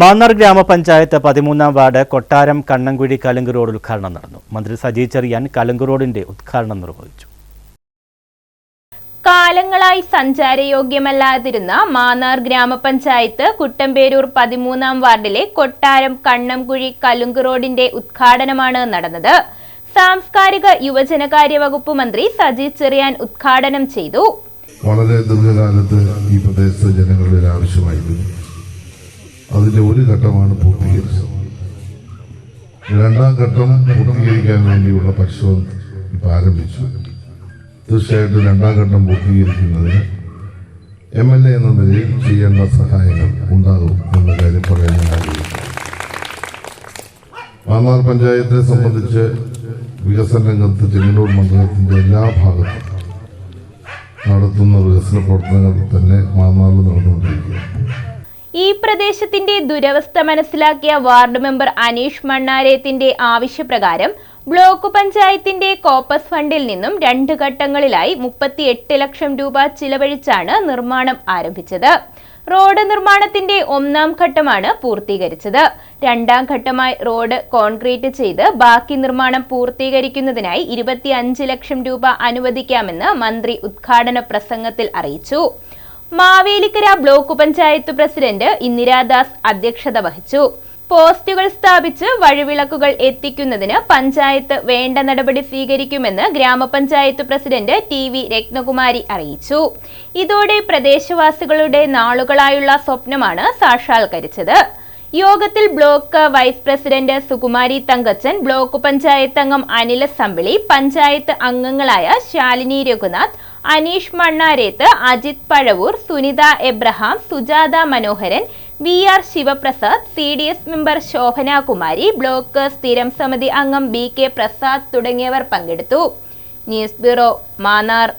മാന്നാർ ഗ്രാമപഞ്ചായത്ത് പതിമൂന്നാം വാർഡ് കൊട്ടാരം കണ്ണൻകുഴി കലുങ്ക് റോഡ് ഉദ്ഘാടനം നടന്നു. മന്ത്രി സജി ചെറിയാൻ കലുങ്ക് റോഡിന്റെ ഉദ്ഘാടനം നിർവഹിച്ചു. കാലങ്ങളായി സഞ്ചാരയോഗ്യമല്ലാതിരുന്ന മാന്നാർ ഗ്രാമപഞ്ചായത്ത് കുട്ടമ്പേരൂർ പതിമൂന്നാം വാർഡിലെ കൊട്ടാരം കണ്ണംകുഴി കലുങ്ക് റോഡിന്റെ ഉദ്ഘാടനമാണ് നടന്നത്. സാംസ്കാരിക യുവജനകാര്യ വകുപ്പ് മന്ത്രി സജി ചെറിയാൻ ഉദ്ഘാടനം ചെയ്തു. വളരെ ദീർഘകാലത്ത് ഈ പ്രദേശത്തെ ജനങ്ങളുടെ ഒരു ആവശ്യമായിരുന്നു. അതിന്റെ ഒരു ഘട്ടമാണ് പൂർത്തീകരിച്ചത്. രണ്ടാം ഘട്ടം പൂർത്തീകരിക്കാൻ വേണ്ടിയുള്ള പരിശോധന ഇപ്പൊ ആരംഭിച്ചു. തീർച്ചയായിട്ടും രണ്ടാം ഘട്ടം പൂർത്തീകരിക്കുന്നതിന് എം എൽ എ എന്ന നിലയിൽ ചെയ്യേണ്ട സഹായങ്ങൾ ഉണ്ടാകും എന്ന കാര്യം പറയാൻ ആഗ്രഹിക്കുന്നു. സംബന്ധിച്ച് വികസന രംഗത്ത് ചെങ്ങന്നൂർ മണ്ഡലത്തിന്റെ എല്ലാ ഭാഗത്തും നടത്തുന്ന വികസന പ്രവർത്തനങ്ങൾ തന്നെ മാന്നാറിൽ നടന്നുകൊണ്ടിരിക്കുകയാണ്. ഈ പ്രദേശത്തിന്റെ ദുരവസ്ഥ മനസ്സിലാക്കിയ വാർഡ് മെമ്പർ അനീഷ് മണ്ണാരേത്തിന്റെ ആവശ്യപ്രകാരം ബ്ലോക്ക് പഞ്ചായത്തിന്റെ കോപ്പസ് ഫണ്ടിൽ നിന്നും രണ്ട് ഘട്ടങ്ങളിലായി മുപ്പത്തിയെട്ട് ലക്ഷം രൂപ ചിലവഴിച്ചാണ് നിർമ്മാണം ആരംഭിച്ചത്. റോഡ് നിർമ്മാണത്തിന്റെ ഒന്നാം ഘട്ടമാണ് പൂർത്തീകരിച്ചത്. രണ്ടാം ഘട്ടമായി റോഡ് കോൺക്രീറ്റ് ചെയ്ത് ബാക്കി നിർമ്മാണം പൂർത്തീകരിക്കുന്നതിനായി ഇരുപത്തിയഞ്ച് ലക്ഷം രൂപ അനുവദിക്കാമെന്ന് മന്ത്രി ഉദ്ഘാടന പ്രസംഗത്തിൽ അറിയിച്ചു. മാവേലിക്കര ബ്ലോക്ക് പഞ്ചായത്ത് പ്രസിഡന്റ് ഇന്ദിരാദാസ് അധ്യക്ഷത വഹിച്ചു. പോസ്റ്റുകൾ സ്ഥാപിച്ച് വഴിവിളക്കുകൾ എത്തിക്കുന്നതിന് പഞ്ചായത്ത് വേണ്ട നടപടി സ്വീകരിക്കുമെന്ന് ഗ്രാമപഞ്ചായത്ത് പ്രസിഡന്റ് ടി വി രത്നകുമാരി അറിയിച്ചു. ഇതോടെ പ്രദേശവാസികളുടെ നാളുകളായുള്ള സ്വപ്നമാണ് സാക്ഷാത്കരിച്ചത് യോഗത്തിൽ block vice president Sukumari Thankachan block panchayat അംഗം അനില സമ്പിളി പഞ്ചായത്ത് അംഗങ്ങളായ Shalini Raghunath Aneesh Mannareth Ajith Pazhavoor Sunitha Abraham Sujatha Manoharan V R Sivaprasad C D S member Shobhanakumari block സ്ഥിരം സമിതി അംഗം ബി കെ പ്രസാദ് തുടങ്ങിയവർ പങ്കെടുത്തു. News bureau Mannar.